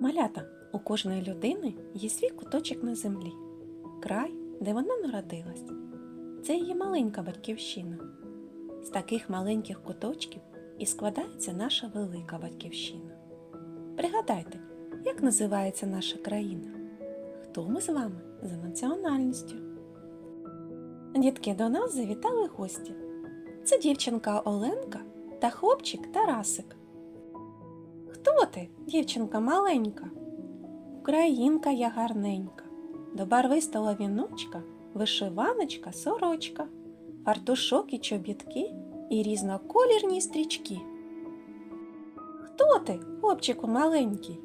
Малята у кожної людини є свій куточок на землі, край, де вона народилась. Це її маленька батьківщина. З таких маленьких куточків і складається наша велика батьківщина. Пригадайте, як називається наша країна? Хто ми з вами за національністю? Дітки до нас завітали гості. Це дівчинка Оленка та хлопчик Тарасик. Хто ти, дівчинка маленька? Українка я гарненька, до барвистого віночка вишиваночка, сорочка, фартушок і чобітки і різноколірні стрічки. Хто ти, хлопчику маленький?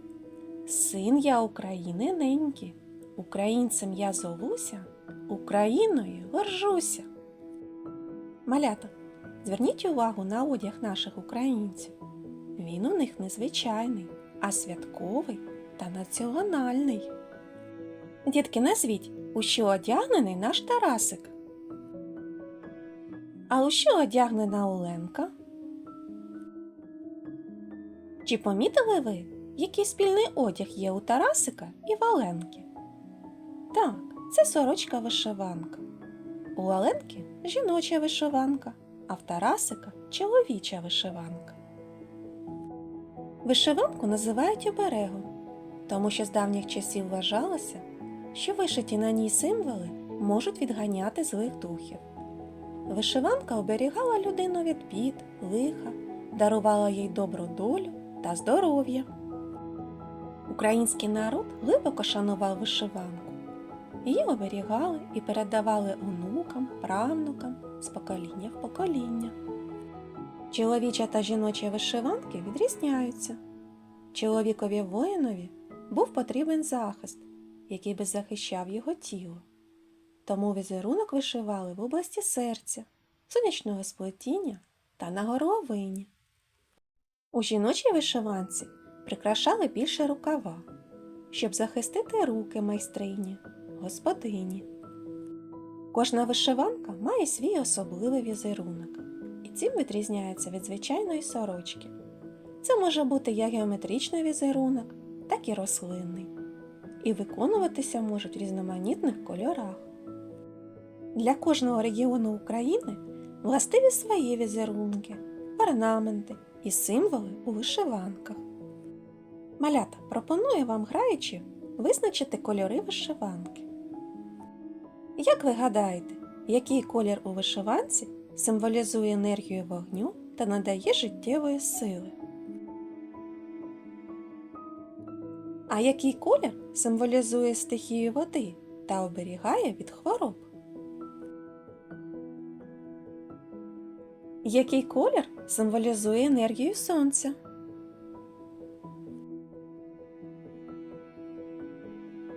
Син я України неньки, українцем я зовуся, Україною горжуся. Малята, зверніть увагу на одяг наших українців. Він у них незвичайний, а святковий та національний. Дітки, назвіть, у що одягнений наш Тарасик? А у що одягнена Оленка? Чи помітили ви, який спільний одяг є у Тарасика і Валенки? Так, це сорочка вишиванка. У Валенки жіноча вишиванка, а в Тарасика чоловіча вишиванка. Вишиванку називають оберегом, тому що з давніх часів вважалося, що вишиті на ній символи можуть відганяти злих духів. Вишиванка оберігала людину від бід, лиха, дарувала їй добру долю та здоров'я. Український народ глибоко шанував вишиванку. Її оберігали і передавали онукам, правнукам з покоління в покоління. Чоловіча та жіночі вишиванки відрізняються. Чоловікові воїнові був потрібен захист, який би захищав його тіло. Тому візерунок вишивали в області серця, сонячного сплетіння та на горловині. У жіночій вишиванці прикрашали більше рукава, щоб захистити руки майстрині, господині. Кожна вишиванка має свій особливий візерунок цим відрізняється від звичайної сорочки. Це може бути як геометричний візерунок, так і рослинний, і виконуватися можуть в різноманітних кольорах. Для кожного регіону України властиві свої візерунки, орнаменти і символи у вишиванках. Малята пропоную вам граючи визначити кольори вишиванки. Як ви гадаєте, який колір у вишиванці символізує енергію вогню та надає життєвої сили? А який колір символізує стихію води та оберігає від хвороб? Який колір символізує енергію сонця?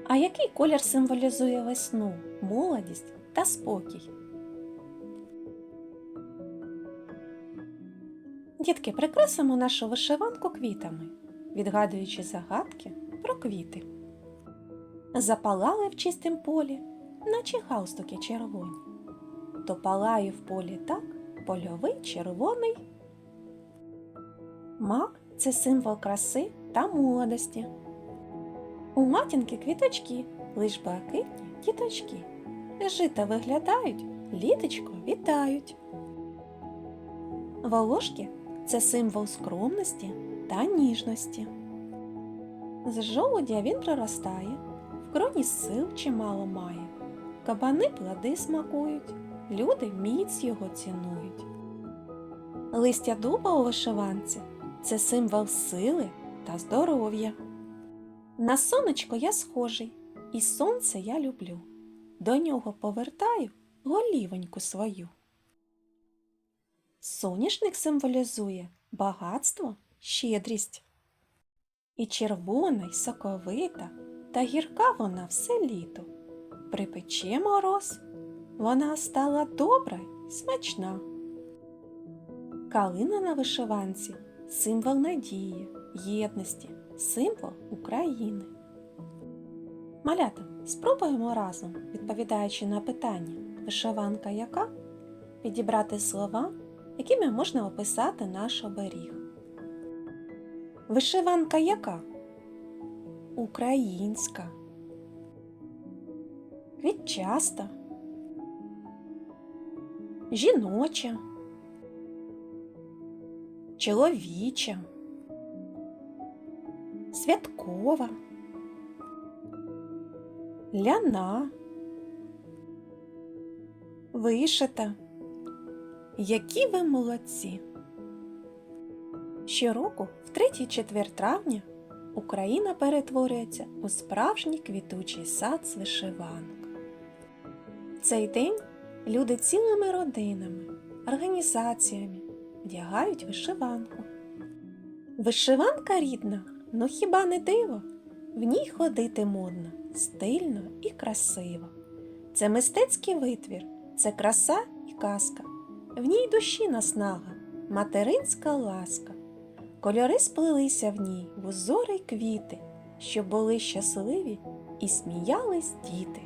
А який колір символізує весну, молодість та спокій? Дітки, прикрасимо нашу вишиванку квітами, відгадуючи загадки про квіти. Запалали в чистім полі, наче галстуки червоні. То палає в полі так, польовий червоний. Мак це символ краси та молодості. У матінки квіточки, лиш блакитні діточки. Жита виглядають, літочко вітають. Волошки це символ скромності та ніжності. З жолудя він проростає, в кроні сил чимало має. Кабани плоди смакують, люди міць його цінують. Листя дуба у вишиванці це символ сили та здоров'я. На сонечко я схожий, і сонце я люблю. До нього повертаю голівоньку свою. Соняшник символізує багатство, щедрість. І червона, й соковита, та гірка вона все літо. Припече мороз, вона стала добра й смачна. Калина на вишиванці символ надії, єдності, символ України. Малята, спробуємо разом, відповідаючи на питання вишиванка яка, підібрати слова, якими можна описати наш оберіг. Вишиванка яка? українська, квітчаста, жіноча, чоловіча, святкова, ляна, вишита. Які ви молодці! Щороку, в третій четвер травня, Україна перетворюється у справжній квітучий сад з вишиванок. В цей день люди цілими родинами, організаціями вдягають вишиванку. Вишиванка рідна, ну хіба не диво? В ній ходити модно, стильно і красиво. Це мистецький витвір, це краса і казка. В ній душі наснага, материнська ласка. Кольори сплелися в ній в узори квіти, щоб були щасливі і сміялись діти.